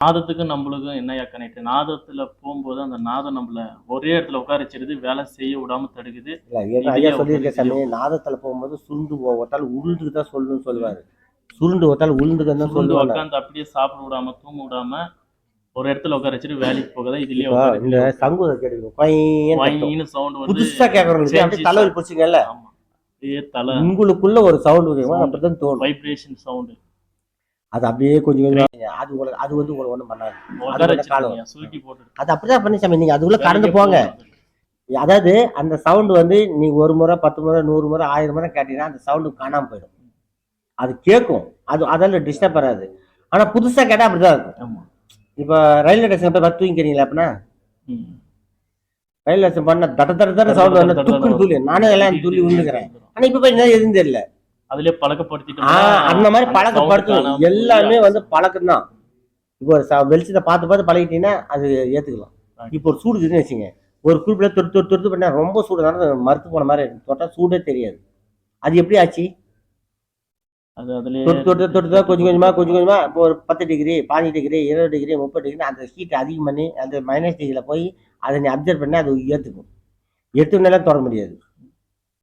நாதத்துக்கும் நம்மளுக்கும் என்னையா கனெக்ட் நாதத்துல போகும்போது அந்த நாதம் நம்மள ஒரே இடத்துல உட்கார வச்சிருது வேலை செய்ய விடாம தடுக்குது. இல்ல ஐயா சாமி நாதத்துல போகும்போது சுருண்டு போ- ஒருத்தாள் உருண்டுக்கு தான் சொல்லணும்னு சொல்லுவாரு. சுருண்டு ஒருத்தாள் உருண்டுக்கு தான் சொல்லுவாங்க. உட்காந்து அப்படியே சாப்பிட விடாம தூங்க விடாம ஒரு இடத்துல உட்கார வச்சுட்டு வேலைக்கு போகதான் இதுலயே இந்த சங்குதை. வாங்கின்னு சவுண்ட் புதுசா அப்படியே தலைவலி பிடிச்சிங்கல்ல ஆமா. அப்படியே தலை உங்களுக்குள்ள ஒரு சவுண்ட் அப்படிதான் தோணும். வைப்ரேஷன் சவுண்ட் அது அப்படியே கொஞ்சம் அது உங்களுக்கு அது வந்து உங்களுக்கு ஒண்ணும் பண்ணாது. காலம். அது அப்படிதான் பண்ணி சாமி. நீங்க அதுக்குள்ள கடந்து போங்க. அதாவது அந்த சவுண்ட் வந்து நீ ஒரு முறை பத்து முறை நூறு முறை ஆயிரம் முறை கேட்டீங்கன்னா அந்த சவுண்டு காணாம போயிடும். அது கேட்கும். அது அதால டிஸ்டர்ப் வராது ஆனா புதுசா கேட்டா அப்படிதான் இருக்கும். ஆமா. இப்போ ரயில்வே ஸ்டேஷன் போய் பத்து தூங்கிக்கிறீங்களா அப்படின்னா. ரயில்வே ஸ்டேஷன் பண்ண தட்ட தட்ட தட்ட சவுண்ட் வந்து துக்குன்னு துள்ளி நானே எல்லாம் துள்ளி விழுந்துக்கிறேன் ஆனா இப்ப போய் என்ன எதுவும் தெரியல. அதுலயே பழக்கப்படுத்திட்டு அந்த மாதிரி பழக்கப்படுத்தணும் எல்லாமே வந்து பழக்கம் தான் இப்போ வெளிச்சத்தை பார்த்து பார்த்து பழகிட்டீங்கன்னா அது ஏத்துக்கலாம். இப்போ ஒரு சூடு இருக்குன்னு வச்சுங்க. ஒரு குறிப்பிட்ட தொட்டு தொட்டு தொட்டு பண்ணா ரொம்ப சூடு மறுத்து போன மாதிரி. தொட்டா சூடே தெரியாது. அது எப்படி ஆச்சு? தொட்டு தொட்டு தொட்டு தான் கொஞ்சம் கொஞ்சமா கொஞ்சம் கொஞ்சமா இப்போ ஒரு பத்து டிகிரி பாஞ்சு டிகிரி இருபது டிகிரி முப்பது டிகிரி அந்த ஹீட் அதிகம் பண்ணி அந்த மைனஸ் டிகிரியில் போய் அதை நீ அப்சர்வ் பண்ணி அது ஏற்றுக்கும் எடுத்துனாலும் தொட முடியாது.